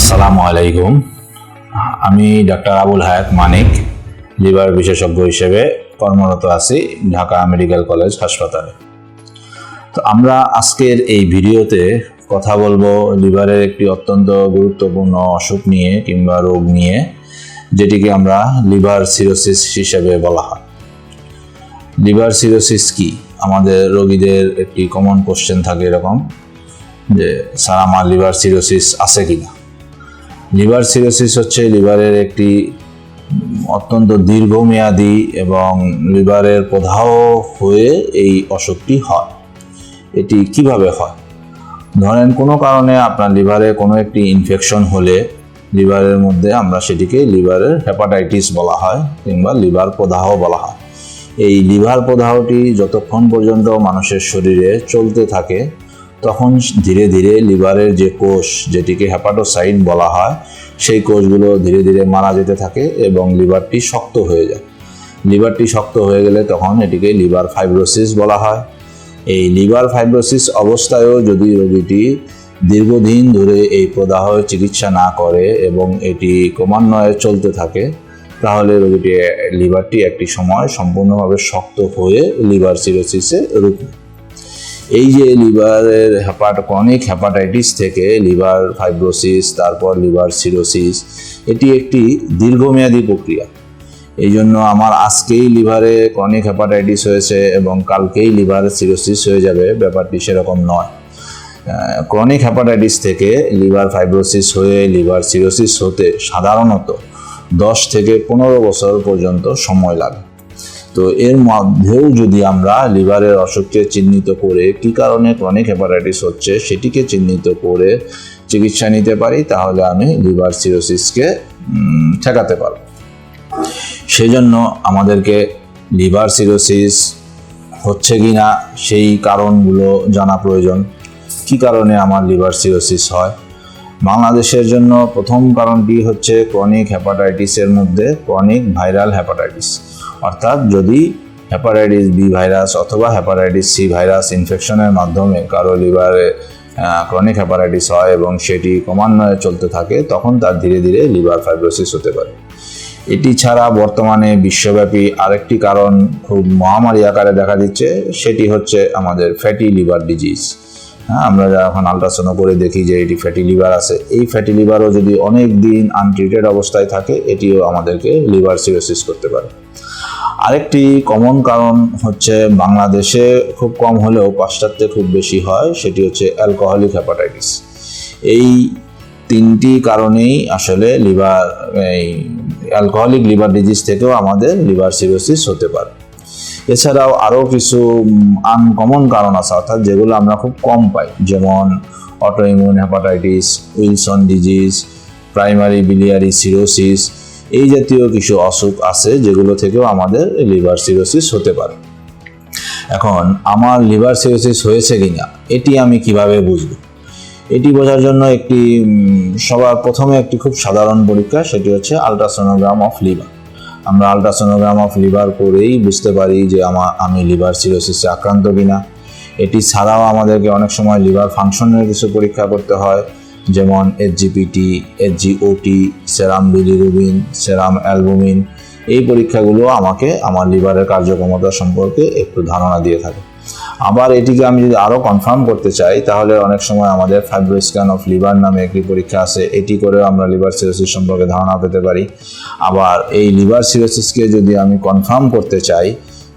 আসসালামু আলাইকুম। আমি ডাক্তার আবুল হায়াত মানিক, লিভার বিশেষজ্ঞ হিসেবে কর্মরত আছি ঢাকা মেডিকেল কলেজ হাসপাতালে। তো আমরা আজকের এই ভিডিওতে কথা বলব লিভারের একটি অত্যন্ত গুরুত্বপূর্ণ অসুখ নিয়ে কিংবা রোগ নিয়ে, যেটিকে আমরা লিভার সিরোসিস হিসেবে বলা হয়। লিভার সিরোসিস কি? আমাদের রোগীদের একটি কমন কোশ্চেন থাকে এরকম যে, স্যার, আমার লিভার সিরোসিস আছে কিনা? লিভার সিরোসিস হচ্ছে লিভারের একটি অত্যন্ত দীর্ঘমেয়াদী এবং লিভারের প্রদাহ হয়ে এই অসুখটি হয়। এটি কীভাবে হয়? ধরেন কোনো কারণে আপনার লিভারে কোনো একটি ইনফেকশন হলে লিভারের মধ্যে আমরা সেটিকে লিভারের হেপাটাইটিস বলা হয় কিংবা লিভার প্রদাহ বলা হয়। এই লিভার প্রদাহটি যতক্ষণ পর্যন্ত মানুষের শরীরে চলতে থাকে তখন ধীরে ধীরে লিভারের যে কোষ, যেটিকে হ্যাপাটোসাইট বলা হয়, সেই কোষগুলো ধীরে ধীরে মারা যেতে থাকে এবং লিভারটি শক্ত হয়ে যায় লিভারটি শক্ত হয়ে গেলে তখন এটিকে লিভার ফাইব্রোসিস বলা হয় এই লিভার ফাইব্রোসিস অবস্থায়ও যদি রোগীটি দীর্ঘদিন ধরে এই প্রদাহের চিকিৎসা না করে এবং এটি ক্রমান্বয়ে চলতে থাকে, তাহলে রোগীটি, লিভারটি একটি সময় সম্পূর্ণভাবে শক্ত হয়ে লিভার সিরোসিসে রূপ নেয়। এই যে লিভারের হ্যাপাট ক্রনিক হ্যাপাটাইটিস থেকে লিভার ফাইব্রোসিস তারপর লিভার সিরোসিস এটি একটি দীর্ঘমেয়াদী প্রক্রিয়া। এই জন্য আমার আজকেই লিভারে ক্রনিক হ্যাপাটাইটিস হয়েছে এবং কালকেই লিভার সিরোসিস হয়ে যাবে, ব্যাপারটি সেরকম নয়। ক্রনিক হ্যাপাটাইটিস থেকে লিভার ফাইব্রোসিস হয়ে লিভার সিরোসিস হতে সাধারণত দশ থেকে পনেরো বছর পর্যন্ত সময় লাগে। তো এর মধ্যেও যদি আমরা লিভারের অসুখকে চিহ্নিত করে কী কারণে ক্রনিক হেপাটাইটিস হচ্ছে সেটিকে চিহ্নিত করে চিকিৎসা নিতে পারি, তাহলে আমি লিভার সিরোসিসকে ঠেকাতে পারব। সেই জন্য আমাদেরকে লিভার সিরোসিস হচ্ছে কি না সেই কারণগুলো জানা প্রয়োজন। কী কারণে আমার লিভার সিরোসিস হয়? বাংলাদেশের জন্য প্রথম কারণটি হচ্ছে ক্রনিক হ্যাপাটাইটিসের মধ্যে ক্রনিক ভাইরাল হ্যাপাটাইটিস অর্থাৎ যদি হ্যাপাটাইটিস বি ভাইরাস অথবা হ্যাপাটাইটিস সি ভাইরাস ইনফেকশনের মাধ্যমে কারও লিভারে ক্রনিক হ্যাপাটাইটিস হয় এবং সেটি ক্রমান্বয়ে চলতে থাকে, তখন তার ধীরে ধীরে লিভার ফাইব্রোসিস হতে পারে। এটি ছাড়া বর্তমানে বিশ্বব্যাপী আরেকটি কারণ খুব মহামারী আকারে দেখা দিচ্ছে, সেটি হচ্ছে আমাদের ফ্যাটি লিভার ডিজিজ হ্যাঁ আমরা যখন আলট্রাসাউন্ড করে দেখি যে এটি ফ্যাটি লিভার আছে। এই ফ্যাটি লিভারও যদি অনেক দিন আনট্রিটেড অবস্থায় থাকে, এটিও আমাদেরকে লিভার সিরোসিস করতে পারে। আরেকটি কমন কারণ হচ্ছে বাংলাদেশে খুব কম হলেও পাশ্চাত্যে খুব বেশি হয়, সেটি হচ্ছে অ্যালকোহলিক হ্যাপাটাইটিস এই তিনটি কারণেই আসলে লিভার এই অ্যালকোহলিক লিভার ডিজিজ থেকেও আমাদের লিভার সিরোসিস হতে পারে। এছাড়াও আরও কিছু আনকমন কারণ আছে, অর্থাৎ যেগুলো আমরা খুব কম পাই, যেমন autoimmune hepatitis Wilson disease primary biliary cirrhosis এই জাতীয় কিছু অসুখ আছে যেগুলো থেকেও আমাদের লিভার সিরোসিস হতে পারে। এখন, আমার লিভার সিরোসিস হয়েছে কিনা, এটি আমি কীভাবে বুঝব? এটি বোঝার জন্য একটি সবার প্রথমে একটি খুব সাধারণ পরীক্ষা, সেটি হচ্ছে আলট্রাসোনোগ্রাম অফ লিভার। আমরা আলট্রাসোনোগ্রাম অফ লিভার করেই বুঝতে পারি যে আমার আমি লিভার সিরোসিসে আক্রান্ত কিনা। এটি ছাড়াও আমাদেরকে অনেক সময় লিভার ফাংশনের কিছু পরীক্ষা করতে হয়। যেমন এইচজিপিটি এইচজিওটি সেরাম বিলিরুবিন সেরাম অ্যালবুমিন এই পরীক্ষাগুলো আমাকে আমার লিভারের কার্যক্ষমতা সম্পর্কে একটু ধারণা দিয়ে থাকে। আবার এটিকে আমি যদি আরও কনফার্ম করতে চাই, তাহলে অনেক সময় আমাদের ফাইব্রো স্ক্যান অফ লিভার নামে একটি পরীক্ষা আছে। এটি করেও আমরা লিভার সিরোসিস সম্পর্কে ধারণা পেতে পারি। আবার এই লিভার সিরোসিসকে যদি আমি কনফার্ম করতে চাই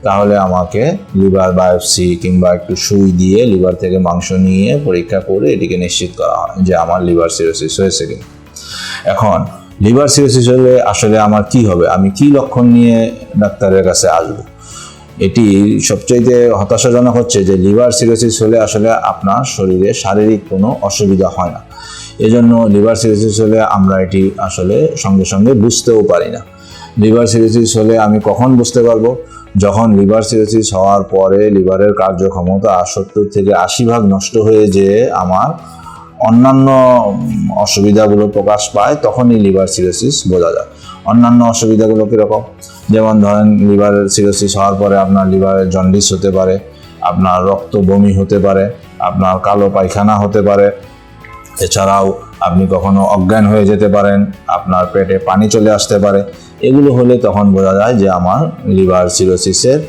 তাহলে আমাকে লিভার বায়োপসি কিংবা একটু সুই দিয়ে লিভার থেকে মাংস নিয়ে পরীক্ষা করে এটিকে নিশ্চিত করা হয় যে আমার লিভার সিরোসিস হয়েছে কিনা। এখন, লিভার সিরোসিস হলে আসলে আমার কি হবে? আমি কি লক্ষণ নিয়ে ডাক্তারের কাছে আসব? এটি সবচাইতে হতাশাজনক হচ্ছে যে লিভার সিরোসিস হলে আসলে আপনার শরীরে শারীরিক কোনো অসুবিধা হয় না। এজন্য লিভার সিরোসিস হলে আমরা এটি আসলে সঙ্গে সঙ্গে বুঝতেও পারি না। লিভার সিরোসিস হলে আমি কখন বুঝতে পারব? যখন লিভার সিরোসিস হওয়ার পরে লিভারের কার্যক্ষমতা সত্তর থেকে আশি ভাগ নষ্ট হয়ে যেয়ে আমার অন্যান্য অসুবিধাগুলো প্রকাশ পায়, তখনই লিভার সিরোসিস বোঝা যায়। অন্যান্য অসুবিধাগুলো কীরকম? যেমন ধরেন লিভারের সিরোসিস হওয়ার পরে আপনার লিভারের জন্ডিস হতে পারে, আপনার রক্ত বমি হতে পারে, আপনার কালো পায়খানা হতে পারে এছাড়াও আপনি কখনো অজ্ঞান হয়ে যেতে পারেন, আপনার পেটে পানি চলে আসতে পারে। এগুলো হলে তখন বোঝা যায় যে আমার লিভার সিরোসিসের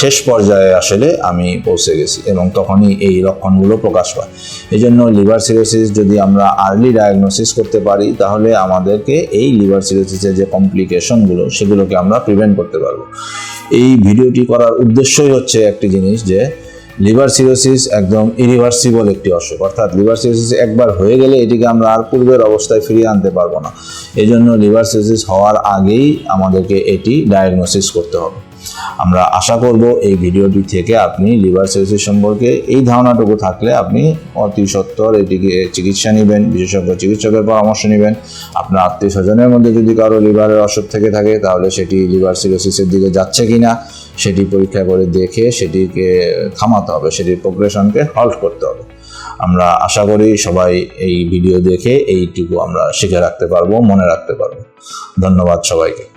শেষ পর্যায়ে আসলে আমি পৌঁছে গেছি এবং তখনই এই লক্ষণগুলো প্রকাশ পায়। এই জন্য লিভার সিরোসিস যদি আমরা আর্লি ডায়াগনোসিস করতে পারি, তাহলে আমাদেরকে এই লিভার সিরোসিসের যে কমপ্লিকেশনগুলো সেগুলোকে আমরা প্রিভেন্ট করতে পারব। এই ভিডিওটি করার উদ্দেশ্যই হচ্ছে একটি জিনিস যে লিভার সিরোসিস একদম ইরিভার্সিবল একটি অসুখ। অর্থাৎ লিভার সিরোসিস একবার হয়ে গেলে এটিকে আমরা আর পূর্বের অবস্থায় ফিরিয়ে আনতে পারব না। এই জন্য লিভার সিরোসিস হওয়ার আগেই আমাদেরকে এটি ডায়াগনোসিস করতে হবে। আমরা আশা করব এই ভিডিওটি থেকে আপনি লিভার সিরোসিস সম্পর্কে এই ধারণাটুকু থাকলে আপনি অতি সত্বর এটিকে চিকিৎসা নেবেন, বিশেষজ্ঞ চিকিৎসকের পরামর্শ নেবেন। আপনার আত্মীয় স্বজনের মধ্যে যদি কারও লিভারের অসুখ থেকে থাকে, তাহলে সেটি লিভার সিরোসিসের দিকে যাচ্ছে কিনা, সেটি পরীক্ষা করে দেখে সেটিকে থামাতে হবে, সেটির প্রোগ্রেশনকে হল্ট করতে হবে। আমরা আশা করি সবাই এই ভিডিও দেখে এইটুকু আমরা শিখে রাখতে পারব, মনে রাখতে পারব। ধন্যবাদ সবাইকে।